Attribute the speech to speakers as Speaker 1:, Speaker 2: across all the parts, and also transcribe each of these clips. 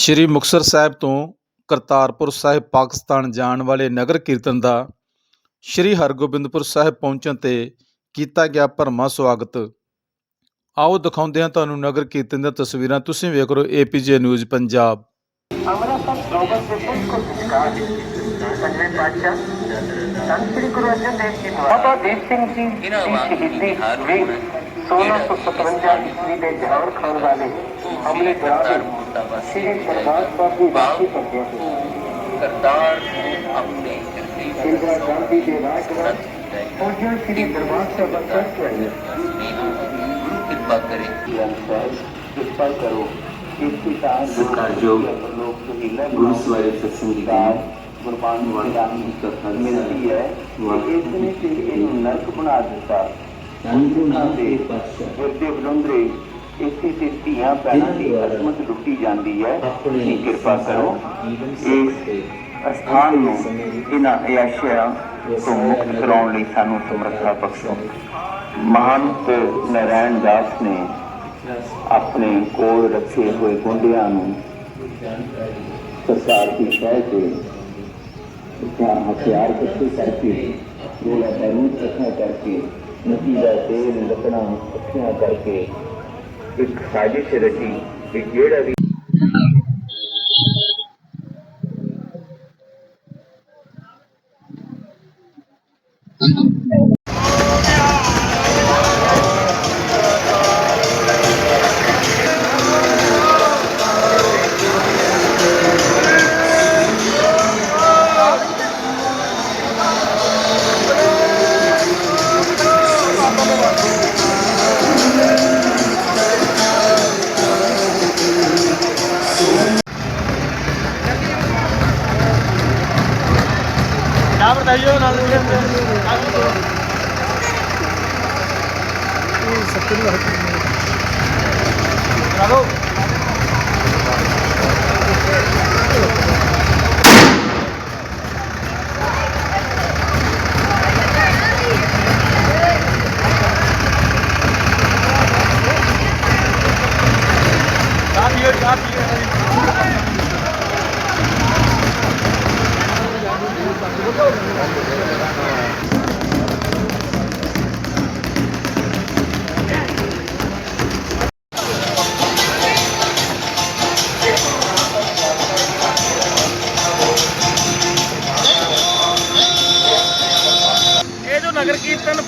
Speaker 1: ਸ਼੍ਰੀ ਮੁਕਤਸਰ ਸਾਹਿਬ ਤੋਂ ਕਰਤਾਰਪੁਰ ਸਾਹਿਬ ਪਾਕਿਸਤਾਨ ਜਾਣ ਵਾਲੇ ਨਗਰ ਕੀਰਤਨ ਦਾ ਸ਼੍ਰੀ ਹਰਗੋਬਿੰਦਪੁਰ ਸਾਹਿਬ ਪਹੁੰਚਣ ਤੇ ਕੀਤਾ ਗਿਆ ਭਰਮਾ ਸਵਾਗਤ। ਆਓ ਦਿਖਾਉਂਦੇ ਹਾਂ ਤੁਹਾਨੂੰ ਨਗਰ ਕੀਰਤਨ ਦੀਆਂ ਤਸਵੀਰਾਂ। ਤੁਸੀਂ ਵੇਖ ਰਹੇ ਹੋ APJ news Punjab.
Speaker 2: Amritsar global mission ਕੋ ਸਤਿਕਾਰ ਸੰਜੇ ਪਾਤਸ਼ਾਹ ਸੰਤ ਸ੍ਰੀ ਗੁਰੂ ਅਰਜਨ ਦੇਵ ਜੀ ਦੁਆਰਾ ਬਾਬਾ ਦੀਪ ਸਿੰਘ ਜੀ ਦੀ ਸ਼ਹੀਦੀ ਵੀ 1657 ਈਸਵੀ ਦੇ ਜਹਾਨ ਖਾਨ ਵਾਲੇ ਹਮਲੇ ਦੌਰਾਨ ਸ੍ਰੀ ਦਰਬਾਰ ਸਾਹਿਬ ਦੀ ਵਾਪਸੀ ਕਰਦੇ ਸੀ
Speaker 3: ਕਰਤਾਰ ਆਪਣੇ
Speaker 2: ਇੰਦਰਾ ਗਾਂਧੀ ਦੇ ਰਾਜ ਵਿੱਚ ਪਹੁੰਚਿਆ ਸ੍ਰੀ ਦਰਬਾਰ ਸਾਹਿਬ ਅੰਦਰ ਚਾਹੀਏ
Speaker 3: ਕਿਰਪਾ ਕਰੇ
Speaker 2: ਕਿਰਪਾ ਕਰੋ ਇਸ ਕਿਤਾਬ
Speaker 4: ਸਤਿਕਾਰਯੋਗ ਗੁਰੂ ਸਵਾਰੇ ਸਤਸੰਗ ਜੀ ਦੀ
Speaker 2: ਗੁਰਬਾਣੀ ਇਸ ਤੇ ਦੇ ਧੀਆਂ ਭੈਣਾਂ ਦੀ ਅਸਮਤ ਲੁੱਟੀ ਜਾਂਦੀ ਹੈ। ਤੁਸੀਂ ਕਿਰਪਾ ਕਰੋ। ਇਸ ਅਸਥਾਨ ਨੂੰ ਇਹਨਾਂ ਅਯਾਸ਼ਿਆਂ ਤੋਂ ਮੁਕਤ ਕਰਾਉਣ ਲਈ ਸਾਨੂੰ ਸਮਰੱਥਾ ਬਖਸ਼ੋ। ਮਹੰਤ ਨਾਰਾਇਣ ਦਾਸ ਨੇ ਆਪਣੇ ਕੋਲ ਰੱਖੇ ਹੋਏ ਗੁੰਡਿਆਂ ਨੂੰ ਸਰਕਾਰ ਦੀ ਸ਼ਹਿ ਤੇ ਇਤਨਾ ਹਥਿਆਰ ਇਕੱਠੇ ਕਰਕੇ ਗੋਲਾ ਬਾਰੂਦ ਇਕੱਠਾ ਕਰਕੇ ਨਦੀ ਦਾ ਤੇਲ ਲੱਕੜਾਂ ਇਕੱਠੀਆਂ ਕਰਕੇ ਇੱਕ ਸਾਜ਼ਿਸ਼ ਰਚੀ ਕਿ ਜਿਹੜਾ ਵੀ
Speaker 5: Abre aí, na luz. Isso, aquilo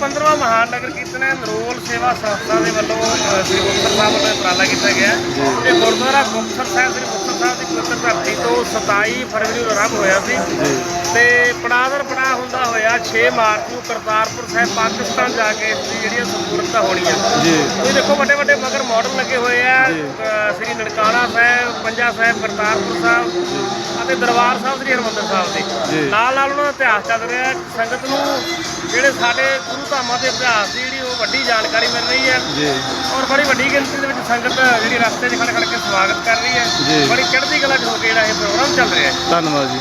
Speaker 5: 15ਵਾਂ ਮਹਾਨ ਨਗਰ ਕੀਰਤਨ ਹੈ ਨਰੋਲ ਸੇਵਾ ਸੰਸਥਾ ਦੇ ਵੱਲੋਂ ਅ, ਸ੍ਰੀ ਮੁਕਤਸਰ ਸਾਹਿਬ ਵੱਲੋਂ ਉਪਰਾਲਾ ਕੀਤਾ ਗਿਆ ਹੈ। ਤੇ ਗੁਰਦੁਆਰਾ ਮੁਕਤਸਰ ਸਾਹਿਬ ਸ੍ਰੀ ਮੁਕਤਸਰ ਸਾਹਿਬ ਦੀ ਪਵਿੱਤਰ ਧਰਤੀ ਤੋਂ 27 ਫਰਵਰੀ ਨੂੰ ਆਰੰਭ ਹੋਇਆ ਸੀ। ਤੇ ਪੜਾਦਰ ਪੜਾ ਹੁੰਦਾ ਹੋਇਆ 6 ਮਾਰਚ ਨੂੰ ਕਰਤਾਰਪੁਰ ਸਾਹਿਬ ਪਾਕਿਸਤਾਨ ਜਾ ਕੇ ਇਸ ਦੀ ਜਿਹੜੀ ਸੰਪੂਰਨਤਾ ਹੋਣੀ ਹੈ।
Speaker 1: ਜੀ।
Speaker 5: ਤੁਸੀਂ ਦੇਖੋ ਵੱਡੇ ਵੱਡੇ ਮਗਰ ਮਾਡਲ ਲੱਗੇ ਹੋਏ ਆ ਅ, ਸ੍ਰੀ ਨਨਕਾਣਾ ਸਾਹਿਬ ਪੰਜਾ ਸਾਹਿਬ ਕਰਤਾਰਪੁਰ ਸਾਹਿਬ ਅਤੇ ਦਰਬਾਰ ਸਾਹਿਬ ਸ੍ਰੀ ਹਰਿਮੰਦਰ ਸਾਹਿਬ
Speaker 1: ਜੀ।
Speaker 5: ਦੇ ਨਾਲ ਨਾਲ ਉਹਨਾਂ ਦਾ ਇਤਿਹਾਸ ਚੱਲ ਰਿਹਾ ਹੈ। ਸੰਗਤ ਨੂੰ ਜਿਹੜੇ ਸਾਡੇ ਗੁਰੂ ਧਾਮਾਂ ਦੇ ਇਤਿਹਾਸ ਦੀ ਜਿਹੜੀ ਉਹ ਵੱਡੀ ਜਾਣਕਾਰੀ ਮਿਲ ਰਹੀ ਹੈ।
Speaker 1: ਜੀ।
Speaker 5: ਔਰ ਬੜੀ ਵੱਡੀ ਗਿਣਤੀ ਦੇ ਵਿੱਚ ਸੰਗਤ ਜਿਹੜੀ ਰਸਤੇ 'ਚ ਖੜ ਖੜ ਕੇ ਸਵਾਗਤ ਕਰ ਰਹੀ ਹੈ। ਬੜੀ ਚੜ੍ਹਦੀ ਕਲਾ 'ਚ ਹੋ ਕੇ ਜਿਹੜਾ ਇਹ ਪ੍ਰੋਗਰਾਮ ਚੱਲ ਰਿਹਾ ਹੈ।
Speaker 1: ਧੰਨਵਾਦ ਜੀ।